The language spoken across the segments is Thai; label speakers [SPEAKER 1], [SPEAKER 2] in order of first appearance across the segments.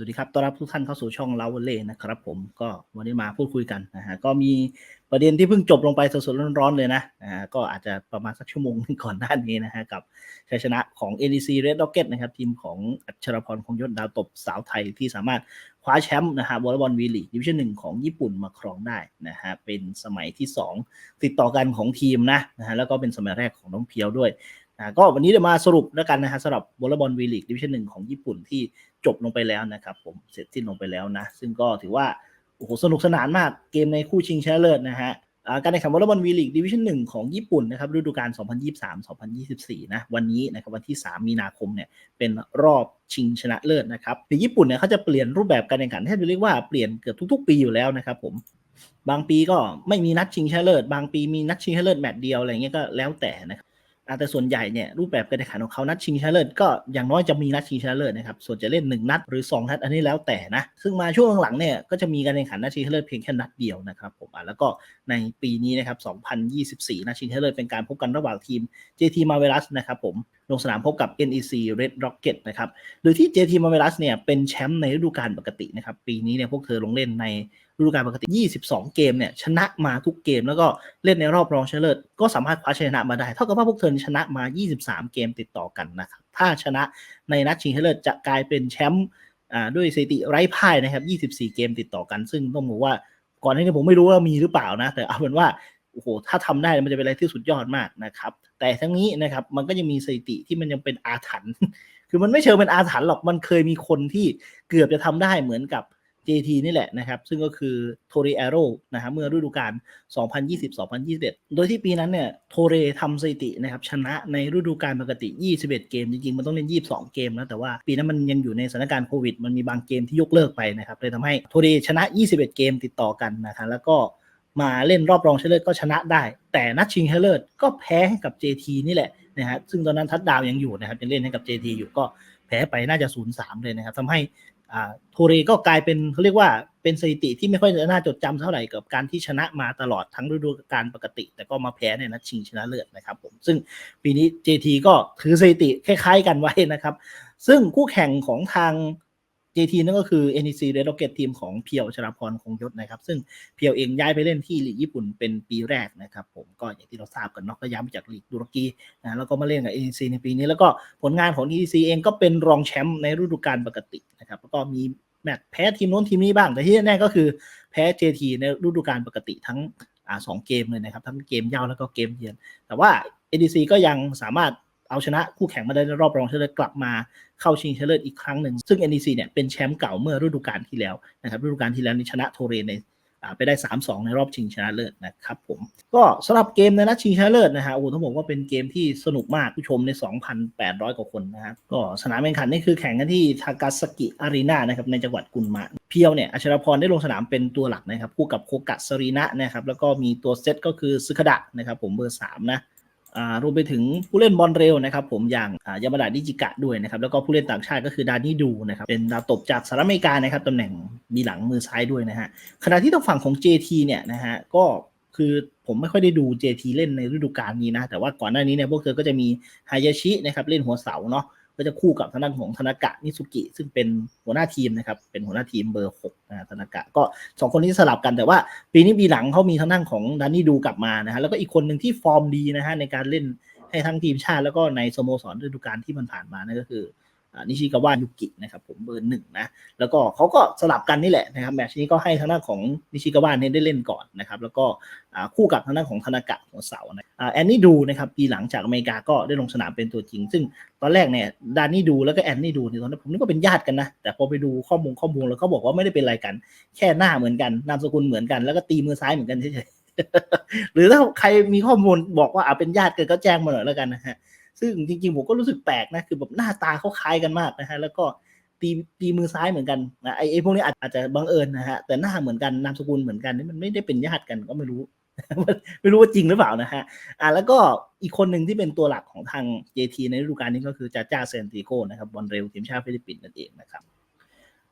[SPEAKER 1] สวัสดีครับต้อนรับทุกท่านเข้าสู่ช่องเลาเล่นะครับผมก็วันนี้มาพูดคุยกันนะฮะก็มีประเด็นที่เพิ่งจบลงไปสดๆร้อนๆเลยนะนะฮะก็อาจจะประมาณสักชั่วโมงนึงก่อนหน้านี้นะฮะกับชัยชนะของ NEC Red Rocket นะครับทีมของอัชรพรคงยศดาวตบสาวไทยที่สามารถคว้าแชมป์นะฮะวอลเลย์บอลวีลีดิวิชั่นหนึ่งของญี่ปุ่นมาครองได้นะฮะเป็นสมัยที่ 2 ติดต่อกันของทีมนะนะฮะแล้วก็เป็นสมัยแรกของน้องเพียวด้วย นะก็วันนี้เดี๋ยวมาสรุปแล้วกันนะฮะสำหรับวอลเลย์บอลวีลีกดิวิชั่นหนึ่งของญี่ปุ่นที่จบลงไปแล้วนะครับผมเสร็จสิ้นลงไปแล้วนะ ซึ่งก็ถือว่าโอ้โหสนุกสนานมากเกมในคู่ชิงชนะเลิศนะฮะการแข่งขันวอลเลย์บอลวีลีกดิวิชั่นหนึ่งของญี่ปุ่นนะครับฤดูกาล 2023-2024 นะวันนี้นะครับวันที่ 3 มีนาคมเนี่ยเป็นรอบชิงชนะเลิศนะครับในญี่ปุ่นเนี่ยเขาจะเปลี่ยนรูปแบบการแข่งขันแทบจะเรียกว่าเปลี่ยนเกือบทุก ๆ ปีอยู่แล้วนะครับผมบางปีก็ไม่มีนัดชิงชนะเลิศบางปีมีนัดชิงชนะเลิศแมตช์เดียวอะไรเงี้ยก็แล้วแต่นะครับ แต่ส่วนใหญ่เนี่ยรูปแบบการแข่งขันของเขานัดชิงชนะเลิศก็อย่างน้อยจะมีนัดชิงชนะเลิศนะครับส่วนจะเล่น 1 นัดหรือ 2 นัดอันนี้แล้วแต่นะซึ่งมาช่วงหลังๆเนี่ยก็จะมีการแข่งขันนัดชิงชนะเลิศเพียงแค่นัดเดียวนะครับผมอ่าแล้วก็ในปีนี้นะครับ2024 นัดชิงชนะเลิศเป็นการพบกันระหว่างทีม JT Marvelous นะครับผม ลงสนามพบกับ NEC Red Rocket นะครับโดยที่ JT Marvelous เนี่ยเป็นแชมป์ในฤดูกาลปกตินะครับปีนี้เนี่ยพวกเธอลงเล่นในฤดูกาลปกติ 22 เกมเนี่ยชนะมาทุกเกม แล้วก็เล่นในรอบรองชนะเลิศก็สามารถคว้าชนะมาได้ เท่ากับว่าพวกเธอชนะมา 23 เกมติดต่อกันนะครับถ้าชนะในนัดชิงชนะเลิศจะกลายเป็นแชมป์อ่าด้วยสถิติไร้พ่ายนะครับ 24 เกมติดต่อกัน ซึ่งต้องบอกว่าก่อนหน้านี้ผมไม่รู้ว่ามีหรือเปล่านะ แต่เอาเป็นว่า อ้โหถ้าทำได้มันจะเป็นอะไรที่สุดยอดมากนะครับ แต่ทั้งนี้นะครับมันก็ยังมีสถิติที่มันยังเป็นอาถรรพ์คือมันไม่เชิงเป็นอาถรรพ์หรอกมันเคยมีคนที่เกือบจะทำได้เหมือนกับ JT นี่แหละนะครับ ซึ่งก็คือโทเรแอโรนะฮะเมื่อฤดูกาล 2020-2021 โดยที่ปีนั้นเนี่ยโทเรทำสถิตินะครับชนะในฤดูกาลปกติ 21 เกม จริง ๆ มันต้องเล่น 22 เกมนะแต่ว่าปีนั้นมันยังอยู่ในสถานการณ์โควิด มันมีบางเกมที่ยกเลิกไปนะครับเลยทำให้โทเรชนะ 21 เกมติดต่อกันนะครับแล้วก็ มาเล่นรอบรองชนะเลิศก็ชนะได้ แต่นัดชิงชนะเลิศก็แพ้ให้กับ JT นี่แหละนะฮะซึ่งตอนนั้นทัดดาวยังอยู่นะครับยังเล่นให้กับ JT อยู่ก็แพ้ไปน่าจะ 0-3 เลยนะครับทำให้อ่าโทเรก็กลายเป็นเขาเรียกว่าเป็นสถิติที่ไม่ค่อยจะน่าจดจำเท่าไหร่กับการที่ชนะมาตลอดทั้งฤดูกาลปกติ แต่ก็มาแพ้ในนัดชิงชนะเลิศนะครับผมซึ่งปีนี้ JT ก็ถือสถิติคล้ายๆกันไว้นะครับ ซึ่งคู่แข่งของทาง JT นั่นก็คือ NEC Red Rocket ทีมของเพียวชรพรคงยศนะครับ ซึ่งเพียวเองย้ายไปเล่นที่ลีกญี่ปุ่นเป็นปีแรกนะครับ ผมก็อย่างที่เราทราบกันเนาะก็ย้ายมาจากลีกตุรกีนะแล้วก็มาเล่นกับ NEC ในปีนี้ แล้วก็ผลงานของ NEC เองก็เป็นรองแชมป์ในฤดูกาลปกตินะครับแล้วก็มีแมตช์แพ้ทีมโน้นทีมนี้บ้าง แต่ที่แน่ๆก็คือแพ้ JT ในฤดูกาลปกติทั้งอ่าสองเกมเลยนะครับทั้งเกมเย้าแล้วก็เกมเยือนแต่ว่า NEC ก็ยังสามารถ เอาชนะคู่แข่งมาได้ในรอบรองชนะเลิศกลับมาเข้าชิงชนะเลิศอีกครั้งหนึ่ง ซึ่ง NEC เนี่ยเป็นแชมป์เก่าเมื่อฤดูกาลที่แล้วนะครับฤดูกาลที่แล้วนี่ชนะโทเรนในไปได้ 3-2 ในรอบชิงชนะเลิศนะครับผมก็สำหรับเกมในนัดชิงชนะเลิศนะฮะโอ้ต้องบอกว่าเป็นเกมที่สนุกมากผู้ชมใน 2,800 กว่าคนนะฮะก็สนามแข่งขันนี่คือแข่งกันที่ทากาซากิอารีนานะครับในจังหวัดกุนมะเพียวเนี่ยอัชรพรได้ลงสนามเป็นตัวหลักนะครับคู่กับโคกะสรีนะนะครับแล้วก็มีตัวเซตก็คือซึคดะนะครับผมเบอร์สามนะ รวมไปถึงผู้เล่นบอลเร็วนะครับผมอย่างยามาดาดิจิกะด้วยนะครับแล้วก็ผู้เล่นต่างชาติก็คือดานี่ดูนะครับเป็นดาวตบจากสหรัฐอเมริกานะครับตำแหน่งมีหลังมือซ้ายด้วยนะฮะขณะที่ทางฝั่งของ JT เนี่ยนะฮะก็คือผมไม่ค่อยได้ดู JT เล่นในฤดูกาลนี้นะ แต่ว่าก่อนหน้านี้เนี่ยพวกเธอก็จะมีฮายาชินะครับเล่นหัวเสาเนาะ ก็จะคู่กับทางด้านของธนากะนิสุกิ ซึ่งเป็นหัวหน้าทีมนะครับ เป็นหัวหน้าทีมเบอร์หกนะธนากะก็สองคนนี้สลับกันแต่ว่า ปีนี้ปีหลังเขามีทางด้านของดานนี่ดูกลับมานะฮะแล้วก็อีกคนหนึ่งที่ฟอร์มดีนะฮะในการเล่นให้ทั้งทีมชาติแล้วก็ในสโมสรฤดูกาลที่มันผ่านมานั่นก็คือ นิชิกาวะยุกินะครับผมเบอร์หนึ่งนะแล้วก็เขาก็สลับกันนี่แหละนะครับแมตช์นี้ก็ให้ทางด้านของนิชิกาวะเนี่ยได้เล่นก่อนนะครับแล้วก็คู่กับทางด้านของธนากะหัวเสานะอ่าแอนนี่ดูนะครับปีหลังจากอเมริกาก็ได้ลงสนามเป็นตัวจริง ซึ่งตอนแรกเนี่ยดานนี่ดูแล้วก็แอนนี่ดูเนี่ยตอนนั้นผมนึกว่าเป็นญาติกันนะแต่พอไปดูข้อมูลข้อมูลแล้วเขาบอกว่าไม่ได้เป็นอะไรกัน แค่หน้าเหมือนกันนามสกุลเหมือนกันแล้วก็ตีมือซ้ายเหมือนกันเฉยๆหรือถ้าใครมีข้อมูลบอกว่าอ่าเป็นญาติกันก็แจ้งมาหน่อยแล้วกันนะฮะ ซึ่งจริงๆ ผมก็รู้สึกแปลกนะ คือแบบหน้าตาเขาคล้ายกันมากนะฮะ แล้วก็ตีตีมือซ้ายเหมือนกันนะไอ้ไอ้พวกนี้อาจอาจจะบังเอิญนะฮะ แต่หน้าเหมือนกันนามสกุลเหมือนกันนี่มันไม่ได้เป็นญาติกันก็ไม่รู้ ไม่รู้ว่าจริงหรือเปล่านะฮะ อ่าแล้วก็อีกคนหนึ่งที่เป็นตัวหลักของทาง JT ในฤดูกาลนี้ก็คือจาจ้าเซนติโกนะครับบอลเร็วทีมชาติฟิลิปปินส์นั่นเองนะครับ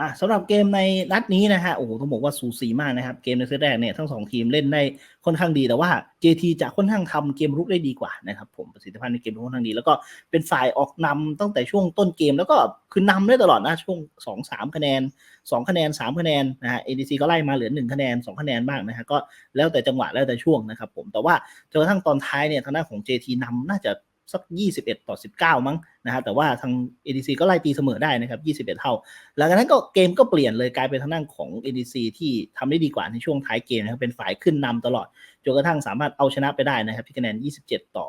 [SPEAKER 1] อะสำหรับเกมในนัดนี้นะฮะโอ้โหต้องบอกว่าสูสีมากนะครับ เกมในเซตแรกเนี่ยทั้งสองทีมเล่นได้ค่อนข้างดีแต่ว่า JT จะค่อนข้างทำเกมรุกได้ดีกว่านะครับผมประสิทธิภาพในเกมค่อนข้างดี แล้วก็เป็นฝ่ายออกนำตั้งแต่ช่วงต้นเกม แล้วก็คือนำได้ตลอดนะช่วง2อสามคะแนน 2 คะแนน 3 คะแนนนะฮะ ADC ก็ไล่มาเหลือ 1 คะแนน 2 คะแนนบ้างนะฮะก็แล้วแต่จังหวะแล้วแต่ช่วงนะครับผมแต่ว่าจนกระทั่งตอนท้ายเนี่ยทางด้านของ JT นำน่าจะ สัก 21 ต่อ 19 มั้งนะฮะแต่ว่าทาง ADC ก็ไล่ตีเสมอได้นะครับ 21 เท่า หลังจากนั้นก็เกมก็เปลี่ยนเลยกลายเป็นทางด้านของ ADC ที่ทำได้ดีกว่าในช่วงท้ายเกมนะครับเป็นฝ่ายขึ้นนำตลอดจนกระทั่งสามารถเอาชนะไปได้นะครับที่คะแนน 27 ต่อ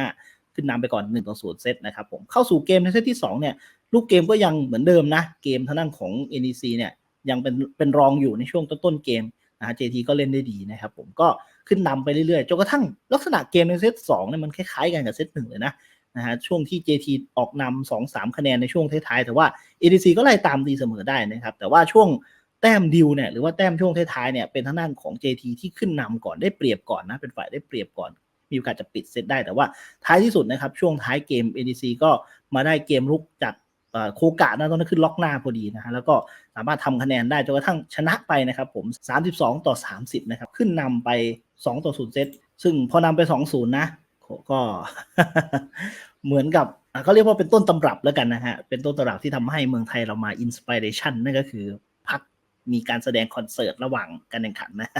[SPEAKER 1] 25 ขึ้นนำไปก่อน1ต่อ0เซตนะครับผมเข้าสู่เกมในเซตที่ 2 เนี่ยลูกเกมก็ยังเหมือนเดิมนะเกมทางด้านของ NEC เนี่ยยังเป็นเป็นรองอยู่ในช่วงต้นๆเกม นะฮะ JT ก็เล่นได้ดีนะครับผมก็ขึ้นนำไปเรื่อยๆจนกระทั่งลักษณะเกมในเซต2เนี่ยมันคล้ายๆกันกับเซตหนึ่งเลยนะนะฮะช่วงที่ JT ออกนำสองสามคะแนนในช่วงท้ายๆ แต่ว่า ADC ก็ไล่ตามตีเสมอได้นะครับ แต่ว่าช่วงแต้มดิวเนี่ยหรือว่าแต้มช่วงท้ายๆเนี่ยเป็นทางด้านของ JT ที่ขึ้นนำก่อนได้เปรียบก่อนนะ เป็นฝ่ายได้เปรียบก่อน มีโอกาสจะปิดเซตได้แต่ว่าท้ายที่สุดนะครับ ช่วงท้ายเกม ADC ก็มาได้เกมรุกจาก โคกะนะตอนนั้นขึ้นล็อกหน้าพอดีนะฮะแล้วก็สามารถทำคะแนนได้จนกระทั่งชนะไปนะครับผม 32 ต่อ 30 นะครับ ขึ้นนำไป 2 ต่อ 0 เซต ซึ่งพอนำไป 2-0 นะก็เหมือนกับเขาเรียกว่าเป็นต้นตำรับแล้วกันนะฮะ เป็นต้นตำรับที่ทำให้เมืองไทยเรามาอินสปิเรชันนั่นก็คือพักมีการแสดงคอนเสิร์ตระหว่างการแข่งขันนะ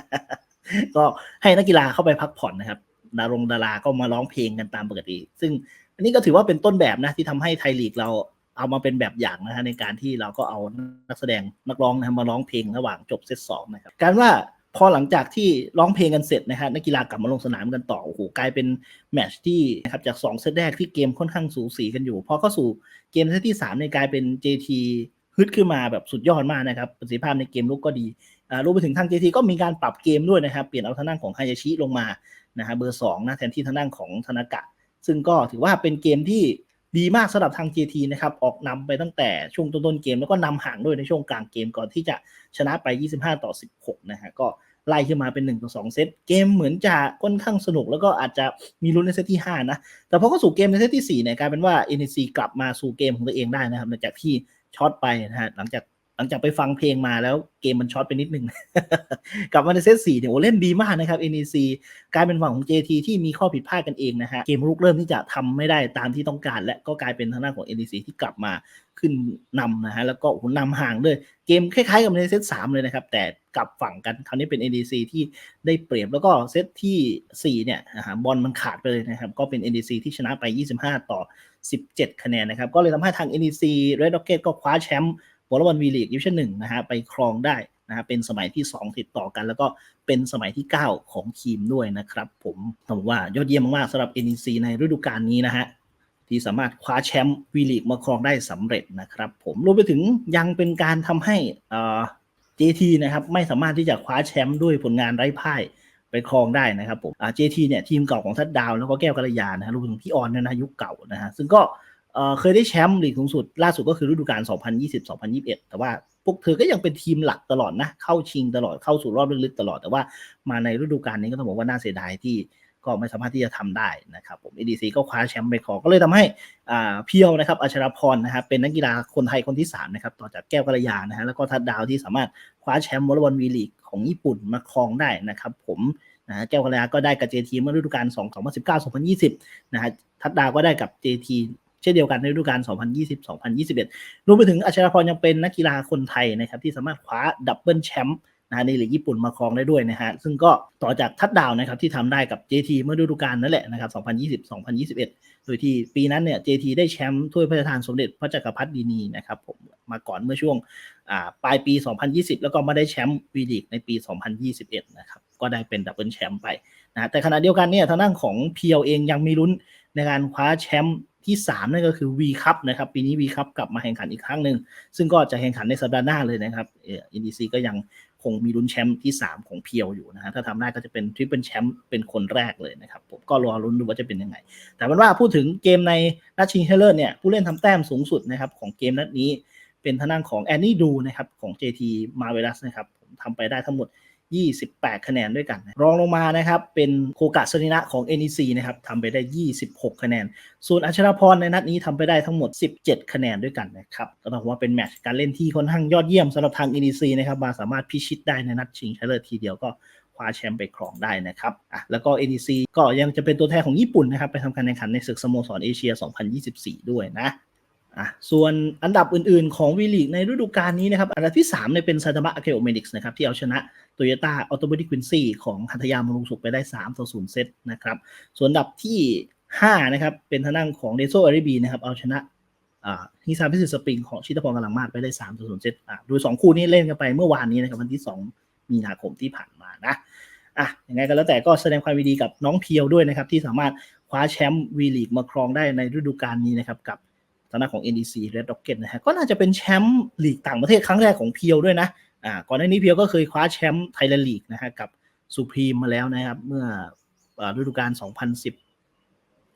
[SPEAKER 1] ก็ให้นักกีฬาเข้าไปพักผ่อนนะครับ ดารงดาราก็มาร้องเพลงกันตามปกติ ซึ่งอันนี้ก็ถือว่าเป็นต้นแบบนะที่ทำให้ไทยลีกเรา เอามาเป็นแบบอย่างนะฮะในการที่เราก็เอานักแสดงนักร้องนะมาร้องเพลงระหว่างจบเซตสองนะครับการว่าพอหลังจากที่ร้องเพลงกันเสร็จนะฮะนักกีฬากลับมาลงสนามกันต่อโอ้โหกลายเป็นแมตช์ที่นะครับจาก2เซตแรกที่เกมค่อนข้างสูสีกันอยู่พอเข้าสู่เกมเซตที่3ในกลายเป็น JT ฮึดขึ้นมาแบบสุดยอดมากนะครับประสิทธิภาพในเกมลุกก็ดีอ่ารวมไปถึงทาง JT ก็มีการปรับเกมด้วยนะครับ เปลี่ยนเอาทางด้านของไฮยาชิลงมานะฮะเบอร์2นะแทนที่ทางด้านของธนากะ ซึ่งก็ถือว่าเป็นเกมที่ ดีมากสำหรับทาง JT นะครับออกนำไปตั้งแต่ช่วงต้นๆเกม แล้วก็นำห่างด้วยในช่วงกลางเกมก่อนที่จะชนะไป 25 ต่อ 16 นะฮะก็ไล่ขึ้นมาเป็น 1 ต่อ 2 เซตเกมเหมือนจะค่อนข้างสนุก แล้วก็อาจจะมีลุ้นในเซตที่ 5 นะ แต่พอเข้าสู่เกมในเซตที่4เนี่ยกลายเป็นว่า NEC กลับมาสู่เกมของตัวเองได้นะครับหลังจากที่ช็อตไปนะฮะหลังจาก หลังจากไปฟังเพลงมาแล้วเกมมันช็อตไปนิดนึง กลับมาในเซต4เนี่ยโอ้เล่นดีมากนะครับ NEC กลายเป็นฝั่งของ JT ที่มีข้อผิดพลาดกันเองนะฮะ เกมรุกเริ่มที่จะทำไม่ได้ตามที่ต้องการ และก็กลายเป็นทางด้านของ NEC ที่กลับมาขึ้นนำนะฮะ แล้วก็โอ้โหนำห่างด้วย เกมคล้ายๆกับในเซต3เลยนะครับ แต่กลับฝั่งกันคราวนี้เป็น NEC ที่ได้เปรียบแล้วก็เซตที่4เนี่ยนะฮะบอลมันขาดไปเลยนะครับ ก็เป็น NEC ที่ชนะไป 25 ต่อ 17 คะแนนนะครับ ก็เลยทำให้ทาง NEC Red Rocket ก็คว้าแชมป์ วอลเลย์บอลวีลีกดิวิชั่นหนึ่งนะฮะไปครองได้นะฮะเป็นสมัยที่ 2 ติดต่อกัน แล้วก็เป็นสมัยที่ 9 ของทีมด้วยนะครับ ผมต้องบอกว่ายอดเยี่ยมมากๆสำหรับ NEC ในฤดูกาลนี้นะฮะที่สามารถคว้าแชมป์วีลีกมาครองได้สำเร็จนะครับ ผมรวมไปถึงยังเป็นการทำให้เอ่อ JT นะครับไม่สามารถที่จะคว้าแชมป์ด้วยผลงานไร้พ่ายไปครองได้นะครับผมอ่า JT เนี่ยทีมเก่าของทัดดาวแล้วก็แก้วกัลยานะฮะรวมถึงพี่ออนเนี่ยนะยุคเก่านะฮะซึ่งก็ เคยได้แชมป์ลีกสูงสุด ล่าสุดก็คือฤดูกาล 2020-2021 แต่ว่าพวกเธอก็ยังเป็นทีมหลักตลอดนะ เข้าชิงตลอดเข้าสู่รอบลึกๆตลอด แต่ว่ามาในฤดูกาลนี้ก็ต้องบอกว่าน่าเสียดายที่ก็ไม่สามารถที่จะทำได้นะครับผม ADC ก็คว้าแชมป์ไปครอก็เลยทำให้อ่าเพียวนะครับอัชรพรนะครับเป็นนักกีฬาคนไทยคนที่สามนะครับต่อจากแก้วกัลยานะฮะแล้วก็ทัดดาวที่สามารถคว้าแชมป์วอลเลย์บอลวีลีกของญี่ปุ่นมาครองได้นะครับผมนะฮะแก้วกัลยาก็ได้กับ JT เมื่อฤดูกาล2 2019 2020นะฮะทัดดาวก็ได้กับ JT เช่นเดียวกันในฤดูกาล 2020-2021 รวมไปถึงอัชรพรยังเป็นนักกีฬาคนไทยนะครับที่สามารถคว้าดับเบิลแชมป์นะในลีกญี่ปุ่นมาครองได้ด้วยนะฮะซึ่งก็ต่อจากทัดดาวนะครับที่ทำได้กับ JT เมื่อฤดูกาลนั่นแหละนะครับ 2020-2021 โดยที่ปีนั้นเนี่ย JT ได้แชมป์ถ้วยพระราชทานสมเด็จพระจักรพรรดินีนะครับผมมาก่อนเมื่อช่วงปลายปี 2020 แล้วก็มาได้แชมป์วีลีกในปี 2021 นะครับก็ได้เป็นดับเบิลแชมป์ไปนะแต่ขณะเดียวกันเนี่ยทางด้านของเพียวเองยังมีลุ้นในการคว้าแชมป์ ที่ 3 นั่นก็คือ V คัพนะครับ ปีนี้ V คัพกลับมาแข่งขันอีกครั้งหนึ่ง ซึ่งก็จะแข่งขันในสัปดาห์หน้าเลยนะครับเอ็นดีซีก็ยังคงมีลุ้นแชมป์ที่ 3 ของเพียวอยู่นะฮะถ้าทำได้ก็จะเป็นทริปเปิลแชมป์เป็นคนแรกเลยนะครับ ผมก็รอลุ้นดูว่าจะเป็นยังไง แต่เป็นว่าพูดถึงเกมในนัดชิงชนะเลิศเนี่ยผู้เล่นทำแต้มสูงสุดนะครับของเกมนัดนี้ เป็นทางด้านของแอนนี่ดูนะครับของ JT m a r v e l o u s นะครับผมทำไปได้ทั้งหมด 28 คะแนนด้วยกัน รองลงมานะครับ เป็นโคกะสนินะของ NEC นะครับทำไปได้ 26 คะแนน ส่วนอัชรพรในนัดนี้ทำไปได้ทั้งหมด 17 คะแนนด้วยกันนะครับ ก็ต้องบอกว่าเป็นแมตช์การเล่นที่ค่อนข้างยอดเยี่ยมสำหรับทาง NEC นะครับมาสามารถพิชิตได้ในนัดชิงชนะเลิศทีเดียวก็คว้าแชมป์ไปครองได้นะครับอะแล้วก็ NEC ก็ยังจะเป็นตัวแทนของญี่ปุ่นนะครับ ไปทำการแข่งขันในศึกสโมสรเอเชีย 2024 ด้วยนะ อะส่วนอันดับอื่นๆของวีลีกในฤดูกาลนี้นะครับ อันดับที่3เนี่ยเป็นไซตามะอะเคโอเมดิกส์นะครับ ที่เอาชนะโตโยต้าออโต o บ t ิควินซี่ของหัตยามรุงสุขไปได้3ต่อ0เซตนะครับ ส่วนอันดับที่ 5 นะครับ เป็นทางด้านของเดโซอาริบีนะครับ เอาชนะอ่าฮิซาพิสิสปริงของชิตพรกำลังมาดไปได้3ต่อ0เซตอะโดย 2 คู่นี้เล่นกันไปเมื่อวานนี้นะครับวันที่ 2 มีนาคมที่ผ่านมานะอะยังไงก็แล้วแต่ก็แสดงความยินดีกับน้องเพียวด้วยนะครับที่สามารถคว้าแชมป์วีลีกมาครองได้ในฤดูกาลนี้นะครับกับ ทางด้านของ NEC Red Rocket นะฮะก็น่าจะเป็นแชมป์ลีกต่างประเทศครั้งแรกของเพียวด้วยนะอ่าก่อนหน้านี้เพียวก็เคยคว้าแชมป์ไทยแลนด์ลีกนะฮะกับสุพรีมมาแล้วนะครับ เมื่ออ่าฤดูกาล 2016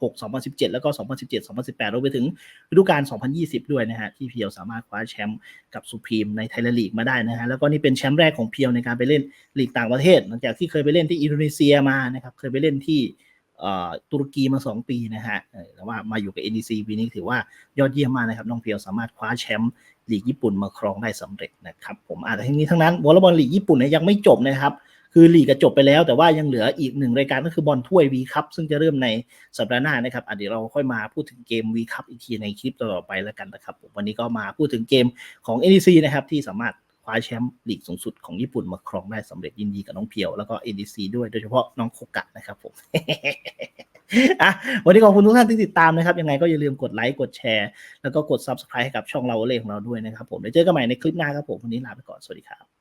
[SPEAKER 1] 2017 แล้วก็ 2017 2018รวมไปถึงฤดูกาล 2020 ด้วยนะฮะ ที่เพียวสามารถคว้าแชมป์กับสุพรีมในไทยแลนด์ลีกมาได้นะฮะ แล้วก็นี่เป็นแชมป์แรกของเพียวในการไปเล่นลีกต่างประเทศ หลังจากที่เคยไปเล่นที่อินโดนีเซียมานะครับ เคยไปเล่นที่ ตุรกีมา 2 ปีนะฮะแต่ว่ามาอยู่กับ NEC ปีนี้ถือว่ายอดเยี่ยมมากนะครับน้องเพียวสามารถคว้าแชมป์ลีกญี่ปุ่นมาครองได้สำเร็จนะครับผมอาแต่ทั้งนี้ทั้งนั้นวอลเลย์บอลลีกญี่ปุ่นเนี่ยยังไม่จบนะครับ คือลีกก็จบไปแล้วแต่ว่ายังเหลืออีกหนึ่งรายการก็คือบอลถ้วยวีคัพซึ่งจะเริ่มในสัปดาห์หน้านะครับอะเดี๋ยวเราค่อยมาพูดถึงเกมวีคัพอีกทีในคลิปต่อไปแล้วกันนะครับผมวันนี้ก็มาพูดถึงเกมของ NEC นะครับที่สามารถ คว้าแชมป์ลีกสูงสุดของญี่ปุ่นมาครองได้สำเร็จยินดีกับน้องเพียว แล้วก็ NEC ด้วยโดยเฉพาะน้องโคกะนะครับผมอะวันนี้ขอบคุณทุกท่านที่ติดตามนะครับ ยังไงก็อย่าลืมกดไลค์กดแชร์ แล้วก็กด Subscribe ให้กับช่องเราเล่ของเราด้วยนะครับผมเดี๋ยวเจอกันใหม่ในคลิปหน้าครับผมวันนี้ลาไปก่อนสวัสดีครับ